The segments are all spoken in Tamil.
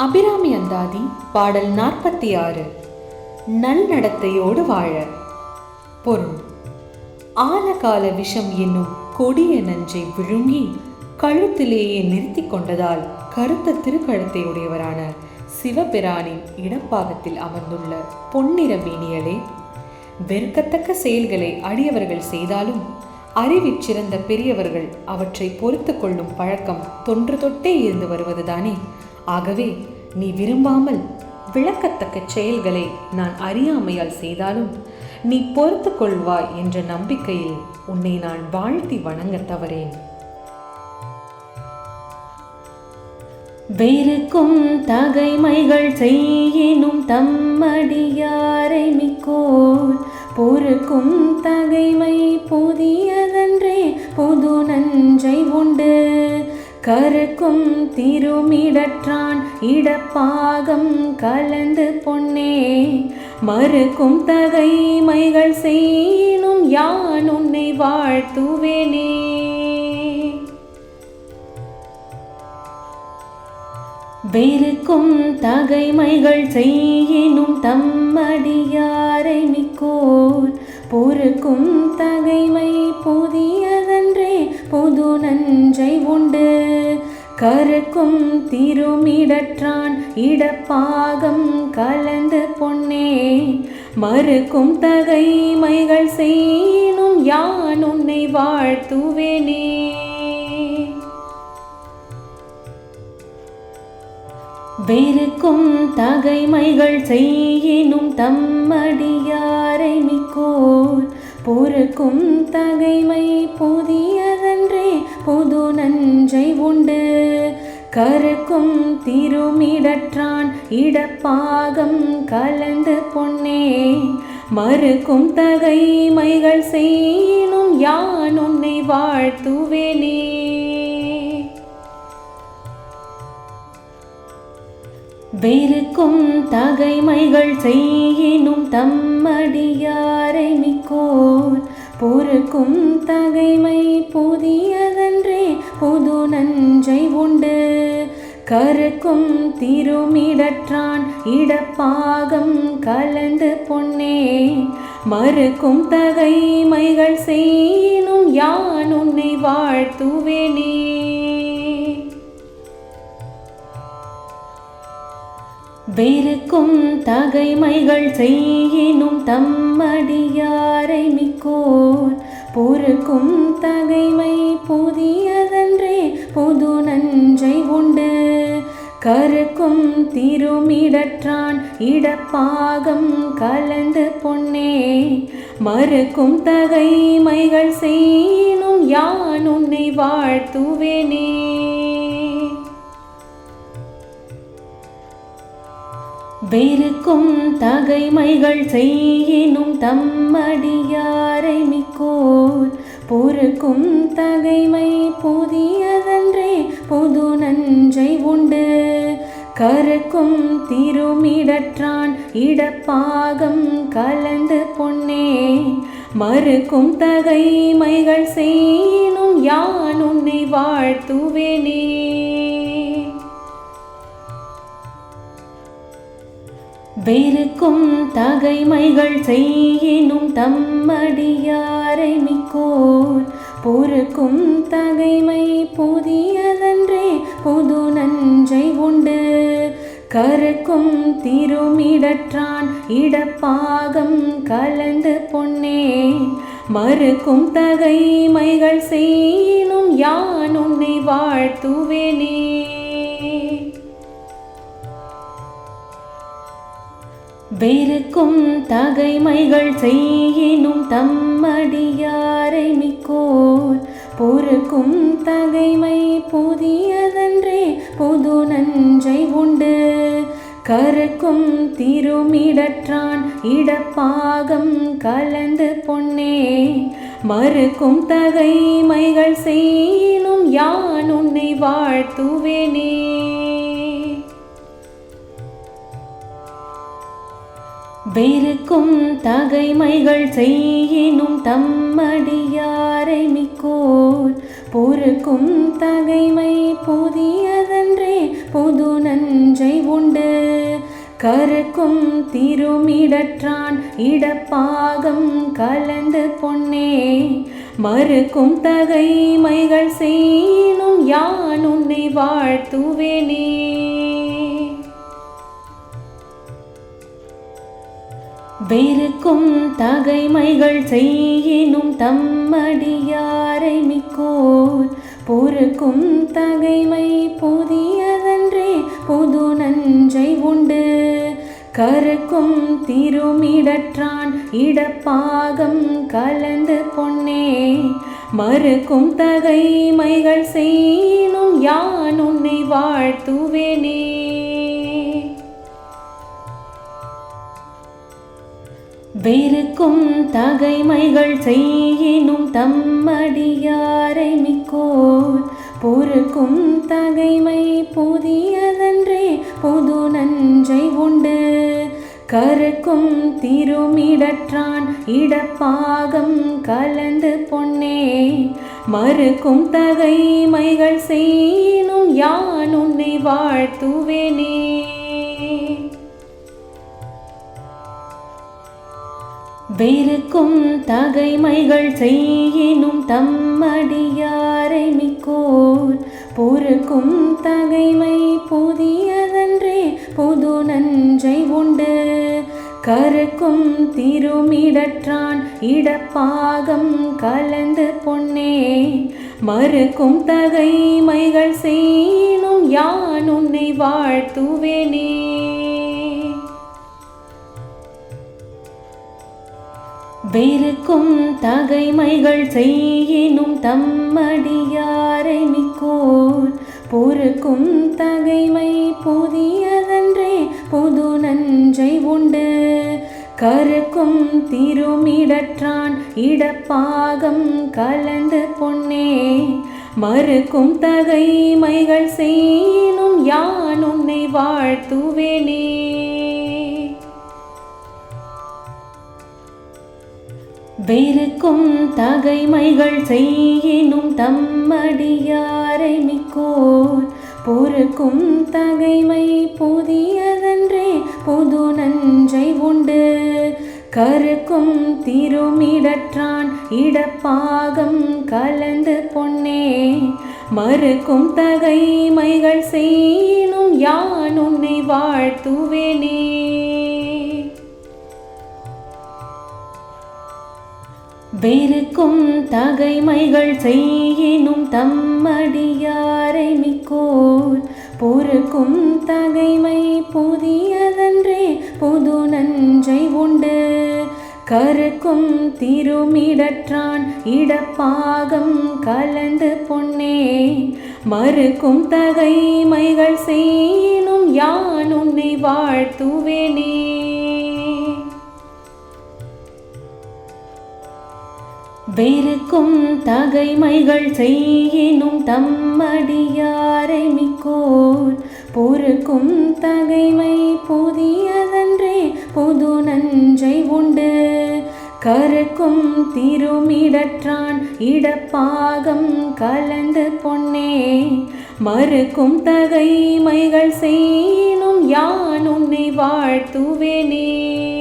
அபிராமி அந்தாதி பாடல் நாற்பத்தி ஆறு நல்நடத்தையோடு வாழ. பொருள் ஆலகால விஷம் என்னும் கொடிய நஞ்சை விழுங்கி கழுத்திலேயே நிறுத்தி கொண்டதால் கருத்த திருக்கழுத்தை உடையவரான சிவபிரானின் இடப்பாகத்தில் அமர்ந்துள்ள பொன்னிற மேனியலே வெறுக்கத்தக்க செயல்களை அடியவர்கள் செய்தாலும் அறிவிற் சிறந்த பெரியவர்கள் அவற்றை பொறுத்து கொள்ளும் பழக்கம் தொன்று தொட்டே இருந்து வருவதுதானே ஆகவே நீ விரும்பாமல் விளக்கத்தக்க செயல்களை நான் அறியாமையால் செய்தாலும் நீ பொறுத்து கொள்வாய் என்ற நம்பிக்கையில் உன்னை நான் வாழ்த்தி வணங்க தவறேன். வேறுக்கும் தகைமைகள் செய்யினும் தம்மடியாரை மிக்கோர் பொறுக்கும் தகைமை புதிய கருக்கும் திருமிடற்றான் இடப்பாகம் கலந்து பொன்னே. மறுக்கும் தகைமைகள் செய்யினும் யான் உன்னை வாழ்த்துவேனே. வெறுக்கும் தகைமைகள் செய்யினும் தம்மடியாரை மிக்கோர். பொறுக்கும் தகைமை புதிய புது நஞ்சை உண்டு. கருக்கும் திருமிடற்றான் இடப்பாகம் கலந்து பொன்னே. மறுக்கும் தகைமைகள் செய்யினும் யான் உன்னை வாழ்த்துவேனே. வெறுக்கும் தகைமைகள் செய்யினும் தம்மடியாரை மிக்கோர். பொறுக்கும் தகைமை புதியதன்றே புது நஞ்சை உண்டு. கருக்கும் திருமிடற்றான் இடப்பாகம் கலந்து பொன்னே. மறுக்கும் தகைமைகள் செய்யினும் யான் உன்னை வாழ்த்துவேனே. வெறுக்கும் தகைமைகள் செய்யினும் தம்மடியாரை மிக்கோர். பொறுக்கும் தகைமை புதியதன்றே புது நஞ்சை உண்டு. கருக்கும் திருமிடற்றான் இடப்பாகம் கலந்து பொன்னே. மறுக்கும் தகைமைகள் செய்யினும் யான் உன்னை வாழ்த்துவேனே. வேறுக்கும் தகைமைகள் செய்யினும் தம்மடியாரை மிக்கோர். பொறுக்கும் தகைமை புதியதன்றே புது நஞ்சை உண்டு கருக்கும் திருமிடற்றான் இடப்பாகம் கலந்து பொன்னே. மறுக்கும் தகைமைகள் செய்யினும் யான் உன்னை வாழ்த்துவேனே. வெறுக்கும் தகைமைகள் செய்யினும் தம்மடியாரை மிக்கோர். பொறுக்கும் தகைமை புதியதன்றே புது நஞ்சை உண்டு. கருக்கும் திருமிடற்றான் இடப்பாகம் கலந்து பொன்னே. மறுக்கும் தகைமைகள் செய்யினும் யான் உன்னை வாழ்த்துவேனே. வெறுக்கும் தகைமைகள் செய்யினும் தம்மடியாரை மிக்கோர் பொறுக்கும் தகைமை புதியதன்றே புது நஞ்சை உண்டு. கருக்கும் திருமிடற்றான் இடப்பாகம் கலந்து பொன்னே. மறுக்கும் தகைமைகள் செய்யினும் யான் உன்னை வாழ்த்துவேனே. வெறுக்கும் தகைமைகள் செய்யினும் தம்மடியாரை மிக்கோர். பொறுக்கும் தகைமை புதியதன்றே புது நஞ்சை உண்டு. கருக்கும் திருமிடற்றான் இடப்பாகம் கலந்து பொன்னே. மறுக்கும் தகைமைகள் செய்யினும் யான் உன்னை வாழ்த்துவேனே. வெறுக்கும் தகைமைகள் செய்யினும் தம்மடியாரை மிக்கோர். பொறுக்கும் தகைமை புதியதன்றே புது நஞ்சை உண்டு. கருக்கும் திருமிடற்றான் இடப்பாகம் கலந்து பொன்னே. மறுக்கும் தகைமைகள் செய்யினும் யான் உன்னை வாழ்த்துவேனே. வெறுக்கும் தகைமைகள் செய்யினும் தம்மடியாரை மிக்கோர். பொறுக்கும் தகைமை புதியதன்றே புது நஞ்சை உண்டு. கருக்கும் திருமிடற்றான் இடப்பாகம் கலந்து பொன்னே. மறுக்கும் தகைமைகள் செய்யினும் யான் உன்னை வாழ்த்துவேனே. வெறுக்கும் தகைமைகள் செய்யினும் தம்மடியாரை மிக்கோள். பொறுக்கும் தகைமை புதியதன்றே புது நஞ்சை உண்டு. கருக்கும் திருமிடற்றான் இடப்பாகம் கலந்து பொன்னே. மறுக்கும் தகைமைகள் செய்யினும் யான் உன்னை வாழ்த்துவேனே. வெறுக்கும் தகைமைகள் செய்யினும் தம்மடியாரை மிக்கோர். பொறுக்கும் தகைமை புதியதன்றே புது நஞ்சை உண்டு. கருக்கும் திருமிடற்றான் இடப்பாகம் கலந்து பொன்னே. மறுக்கும் தகைமைகள் செய்யினும் யான் உன்னை வாழ்த்துவேனே. வெறுக்கும் தகைமைகள் செய்யினும் தம்மடியாரை மிக்கோர். பொறுக்கும் தகைமை புதியதன்றே புது நஞ்சை உண்டு. கருக்கும் திருமிடற்றான் இடப்பாகம் கலந்து பொன்னே. மறுக்கும் தகைமைகள் செய்யினும் யான் உன்னை வாழ்த்துவேனே. வெறுக்கும் தகைமைகள் செய்யினும் தம்மடியாரை மிக்கோர். பொறுக்கும் தகைமை புதியதன்றே புது நன்றை உண்டு. கருக்கும் திருமிடற்றான் இடப்பாகம் கலந்து பொன்னே. மறுக்கும் தகைமைகள் செய்யினும் யான் உன்னை வாழ்த்துவேனே. வெறுக்கும் தகைமைகள் செய்யினும் தம்மடியாரை மிக்கோர். பொறுக்கும் தகைமை புதியதன்றே புது நஞ்சை உண்டு. கருக்கும் திருமிடற்றான் இடப்பாகம் கலந்து பொன்னே. மறுக்கும் தகைமைகள் செய்யினும் யான் உன்னை வாழ்த்துவேனே. வெறுக்கும் தகைமைகள் செய்யினும் தம்மடியாரை மிக்கோர். பொறுக்கும் தகைமை புதியதன்றே புது நஞ்சை உண்டு. கருக்கும் திருமிடற்றான் இடப்பாகம் கலந்து பொன்னே. மறுக்கும் தகைமைகள் செய்யினும் யான் உன்னை வாழ்த்துவேனே.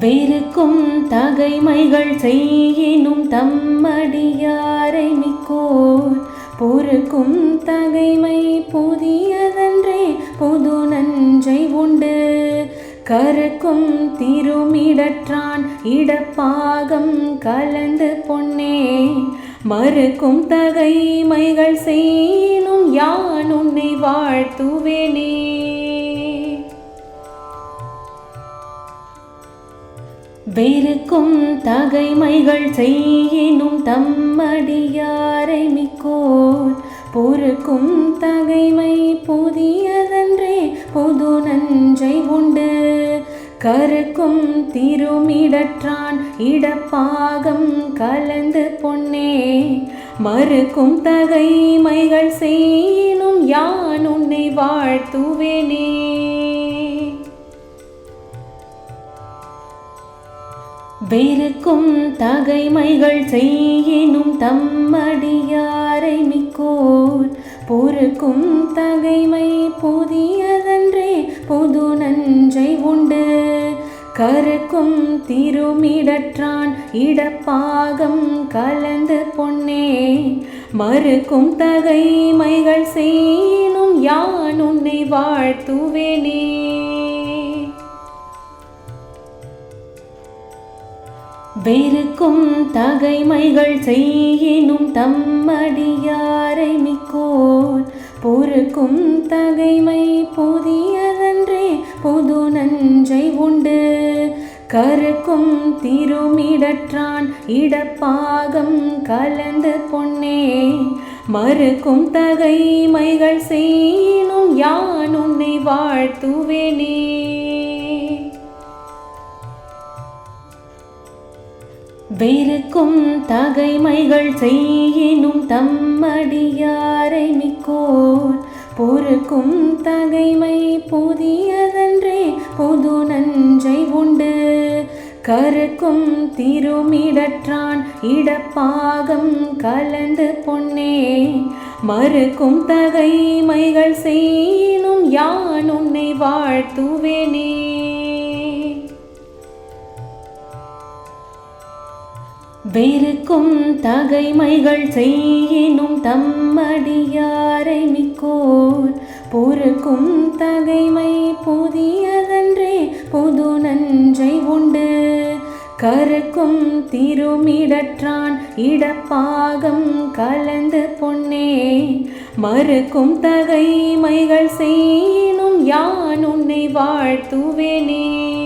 வெறுக்கும் தகைமைகள் செய்யினும் தம்மடியாரை மிக்கோர். பொறுக்கும் தகைமை புதியதன்றே புது நஞ்சை உண்டு. கருக்கும் திருமிடற்றான் இடப்பாகம் கலந்து பொன்னே. மறுக்கும் தகைமைகள் செய்யினும் யான் உன்னை வாழ்த்துவேனே. வெறுக்கும் தகைமைகள் செய்யினும் தம்மடியாரை மிக்கோர் பொறுக்கும் தகைமை புதியதன்றே புது நஞ்சை உண்டு. கருக்கும் திருமிடற்றான் இடப்பாகம் கலந்து பொன்னே. மறுக்கும் தகைமைகள் செய்யினும் யான் உன்னை வாழ்த்துவேனே. வெறுக்கும் தகைமைகள் செய்யினும் தம்மடியாரை மிக்கோர். பொறுக்கும் தகைமை புதியதன்றே புது நஞ்சை உண்டு. கருக்கும் திருமிடற்றான் இடப்பாகம் கலந்து பொன்னே. மறுக்கும் தகைமைகள் செய்யினும் யான் உன்னை வாழ்த்துவேனே. வெறுக்கும் தகைமைகள் செய்யினும் தம்மடியாரை மிக்கோர். பொறுக்கும் தகைமை புதியதன்றே புது நஞ்சை உண்டு. கருக்கும் திருமிடற்றான் இடப்பாகம் கலந்து பொன்னே. மறுக்கும் தகைமைகள் செய்யினும் யான் உன்னை வாழ்த்துவேனே. வெறுக்கும் தகைமைகள் செய்யினும் தம்மடியாரை மிக்கோர். பொறுக்கும் தகைமை புதியதன்றே புது நஞ்சை உண்டு. கருக்கும் திருமிடற்றான் இடப்பாகம் கலந்து பொன்னே. மறுக்கும் தகைமைகள் செய்யினும் யான் உன்னை வாழ்த்துவேனே. வெறுக்கும் தகைமைகள் செய்யினும் தம்மடியாரை மிக்கோர். பொறுக்கும் தகைமை புதியதன்றே புது நன்றை உண்டு. கருக்கும் திருமிடற்றான் இடப்பாகம் கலந்து பொன்னே. மறுக்கும் தகைமைகள் செய்யினும் யான் உன்னை வாழ்த்துவேனே.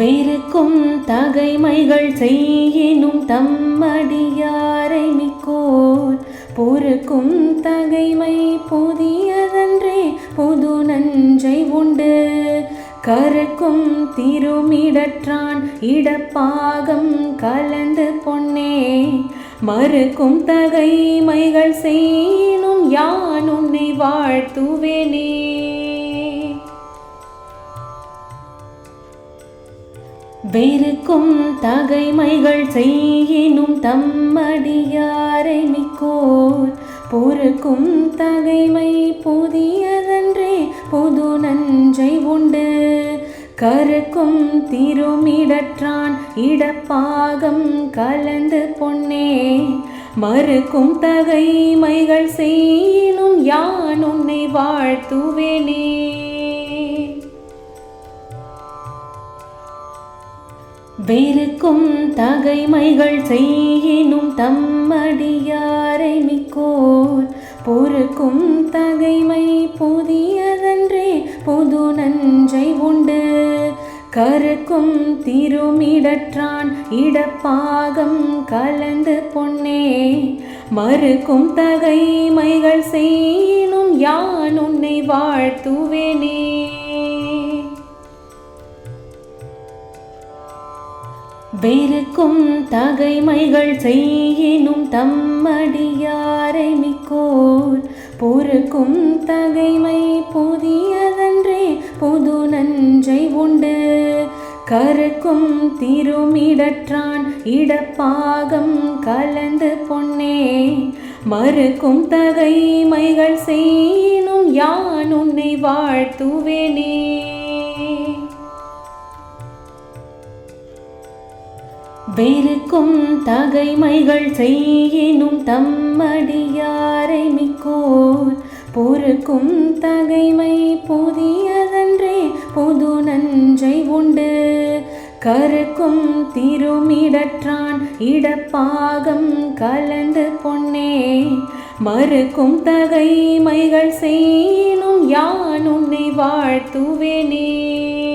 வெறுக்கும் தகைமைகள் செய்யினும் தம்மடியாரை மிக்கோர். பொறுக்கும் தகைமை புதியதன்றே புது நஞ்சை உண்டு. கருக்கும் திருமிடற்றான் இடப்பாகம் கலந்து பொன்னே. மறுக்கும் தகைமைகள் செய்யினும் யான் உன்னை வாழ்த்துவேனே. வெறுக்கும் தகைமைகள் செய்யினும் தம்மடியாரை மிக்கோர். பொறுக்கும் தகைமை புதியதன்றே புது நஞ்சை உண்டு. கருக்கும் திருமிடற்றான் இடப்பாகம் கலந்து பொன்னே. மறுக்கும் தகைமைகள் செய்யினும் யான் உன்னை வாழ்த்துவேனே. பெருக்கும் தகைமைகள் செய்யினும் தம்மடியாரை மிக்கோர். பொறுக்கும் தகைமை புதியதன்றே புது நஞ்சை உண்டு. கருக்கும் திருமிடற்றான் இடப்பாகம் கலந்து பொன்னே. மறுக்கும் தகைமைகள் செய்யினும் யான் உன்னை வாழ்த்துவேனே. வெறுக்கும் தகைமைகள் செய்யினும் தம்மடியாரை மிக்கோர். பொறுக்கும் தகைமை புதியதன்றே புது நஞ்சை உண்டு. கருக்கும் திருமிடற்றான் இடப்பாகம் கலந்து பொன்னே. மறுக்கும் தகைமைகள் செய்யினும் யான் உன்னை வாழ்த்துவேனே. வெறுக்கும் தகைமைகள் செய்யினும் தம்மடியாரை மிக்கோர். பொறுக்கும் தகைமை புதியதன்றே புது நஞ்சை உண்டு. கருக்கும் திருமிடற்றான் இடப்பாகம் கலந்து பொன்னே. மறுக்கும் தகைமைகள் செய்யினும் யான் உன்னை வாழ்த்துவேனே.